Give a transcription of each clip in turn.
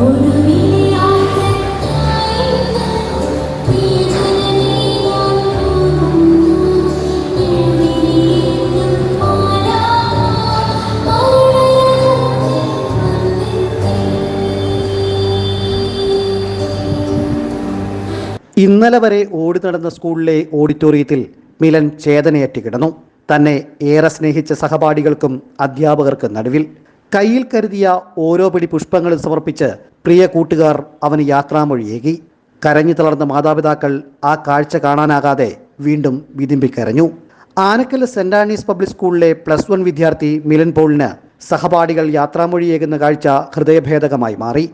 ഇന്നലെ വരെ ഓടി നടന്ന സ്കൂളിലെ ഓഡിറ്റോറിയത്തിൽ മിലൻ ചേതനയറ്റ് കിടന്നു. തന്നെ ഏറെ സ്നേഹിച്ച സഹപാഠികൾക്കും അധ്യാപകർക്കും നടുവിൽ കയ്യിൽ കരുതിയ ഓരോ പിടി പുഷ്പങ്ങളും സമർപ്പിച്ച് പ്രിയ കൂട്ടുകാർ അവന് യാത്രാമൊഴിയേകി. കരഞ്ഞു തളർന്ന മാതാപിതാക്കൾ ആ കാഴ്ച കാണാനാകാതെ വീണ്ടും വിതിമ്പിക്കരഞ്ഞു. ആനക്കൽ സെന്റ് ആണീസ് പബ്ലിക് സ്കൂളിലെ പ്ലസ് വൺ വിദ്യാർത്ഥി മിലൻ പോളിന് സഹപാഠികൾ യാത്രാമൊഴിയേകുന്ന കാഴ്ച ഹൃദയഭേദകമായി മാറി.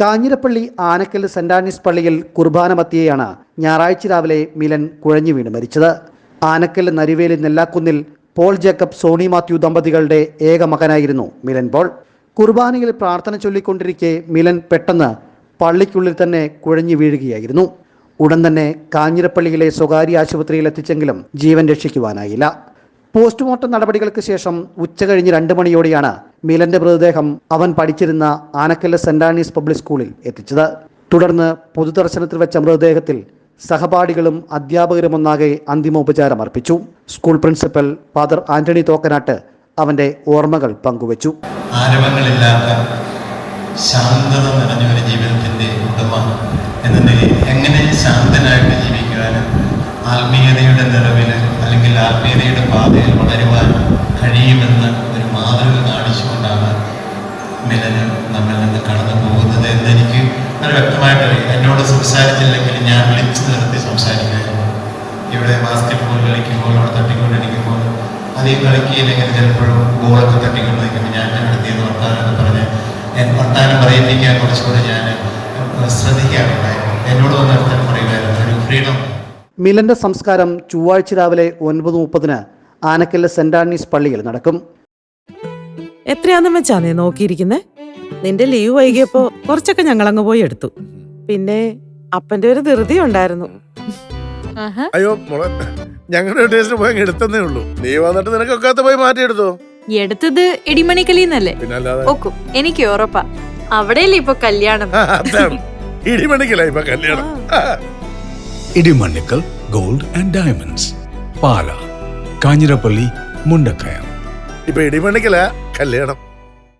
കാഞ്ഞിരപ്പള്ളി ആനക്കൽ സെന്റ് ആനീസ് പള്ളിയിൽ കുർബാന മത്തിയെയാണ് ഞായറാഴ്ച രാവിലെ മിലൻ കുഴഞ്ഞു വീണ് മരിച്ചത്. ആനക്കൽ നരിവേലി നെല്ലാക്കുന്നിൽ പോൾ ജേക്കബ് സോണി മാത്യു ദമ്പതികളുടെ ഏക മകനായിരുന്നു മിലൻ പോൾ. കുർബാനയിൽ പ്രാർത്ഥന ചൊല്ലിക്കൊണ്ടിരിക്കെ മിലൻ പെട്ടെന്ന് പള്ളിക്കുള്ളിൽ തന്നെ കുഴഞ്ഞു വീഴുകയായിരുന്നു. ഉടൻ തന്നെ കാഞ്ഞിരപ്പള്ളിയിലെ സ്വകാര്യ ആശുപത്രിയിൽ എത്തിച്ചെങ്കിലും ജീവൻ രക്ഷിക്കുവാനായില്ല. പോസ്റ്റ്മോർട്ടം നടപടികൾക്ക് ശേഷം ഉച്ച കഴിഞ്ഞ് രണ്ട് മണിയോടെയാണ് മിലന്റെ മൃതദേഹം അവൻ പഠിച്ചിരുന്ന ആനക്കല്ല് സെന്റ് ആണീസ് പബ്ലിക് സ്കൂളിൽ എത്തിച്ചത്. തുടർന്ന് പൊതുദർശനത്തിൽ വെച്ച മൃതദേഹത്തിൽ സഹപാഠികളും അധ്യാപകരും ഒന്നാകെ അന്തിമോപചാരം അർപ്പിച്ചു school principal father Antony Thokkanat അവന്റെ ഓർമ്മകൾ പങ്കുവച്ചു. ആരവങ്ങളില്ലാത്ത ശാന്തത നിറഞ്ഞ ഒരു ജീവിതത്തിന്റെ ഉടമ എന്ന നിലയിൽ എങ്ങനെ ശാന്തനായിട്ട് ജീവിക്കുവാനും ആത്മീയതയുടെ നിറവിൽ അല്ലെങ്കിൽ ആത്മീയതയുടെ പാതയിൽ വളരുവാൻ കഴിയുമെന്ന് ഒരു മാതൃക കാണിച്ചുകൊണ്ടാണ് മിലന് നമ്മിൽ നിന്ന് കടന്നു പോകുന്നത് എന്നെനിക്ക് വളരെ വ്യക്തമായിട്ട് അറിയാം എന്നോട് സംസാരിച്ചില്ലെങ്കിൽ ഞാൻ വിളിച്ചു നിർത്തി സംസാരിക്കുമായിരുന്നു ഇവിടെ ബാസ്കറ്റ് ബോൾ കളിക്കുമ്പോൾ അവിടെ തട്ടിക്കൊണ്ടിരിക്കുമ്പോൾ അധികം കളിക്കുകയില്ലെങ്കിൽ ചിലപ്പോഴും ഗോളൊക്കെ തട്ടിക്കൊണ്ട് നിൽക്കുമ്പോൾ ഞാൻ അടുത്ത് വർത്താനൊക്കെ പറഞ്ഞ് ഞാൻ വർത്താനം പറയിപ്പിക്കാൻ കുറച്ചുകൂടെ ഞാൻ ശ്രദ്ധിക്കാറുണ്ടായിരുന്നു. എന്നോട് വന്ന വർത്താനം പറയുമായിരുന്നു ഒരു ഫ്രീഡം മിലന്റെ സംസ്കാരം ചൊവ്വാഴ്ച രാവിലെ ഒൻപത് മുപ്പതിന് ആനക്കല്ല് സെന്റ് ആണീസ് പള്ളിയിൽ നടക്കും. എത്രയാന്നും വെച്ചാ നീ നോക്കിയിരിക്കുന്നേ? നിന്റെ ലീവ് വൈകിയപ്പോ കുറച്ചൊക്കെ ഞങ്ങൾ ഞങ്ങളങ്ങ് പോയി എടുത്തു. പിന്നെ അപ്പന്റെ ഒരു ധൃതി ഉണ്ടായിരുന്നു. അയ്യോ മോളെ. ഞങ്ങളുടെ ടേസ്റ്റിന് പോയി അങ്ങ് ഉള്ളൂ. നീ വന്നിട്ട് നിനക്കൊക്കാത്ത പോയി മാറ്റിയെടുത്തോ? എടുത്തത് ഇടിമണിക്കലിന്നല്ലേ? അല്ലാതെ? എനിക്ക് ഉറപ്പാ. അവിടെയല്ലേ ഇപ്പൊ കല്യാണം? അതാണ്. ഇപ്പൊ കല്യാണം. Idimannickal gold and diamonds. Pala Kanjirappally Mundakayam. ഇപ്പൊ ഇടിമണിക്കല കല്യാണം.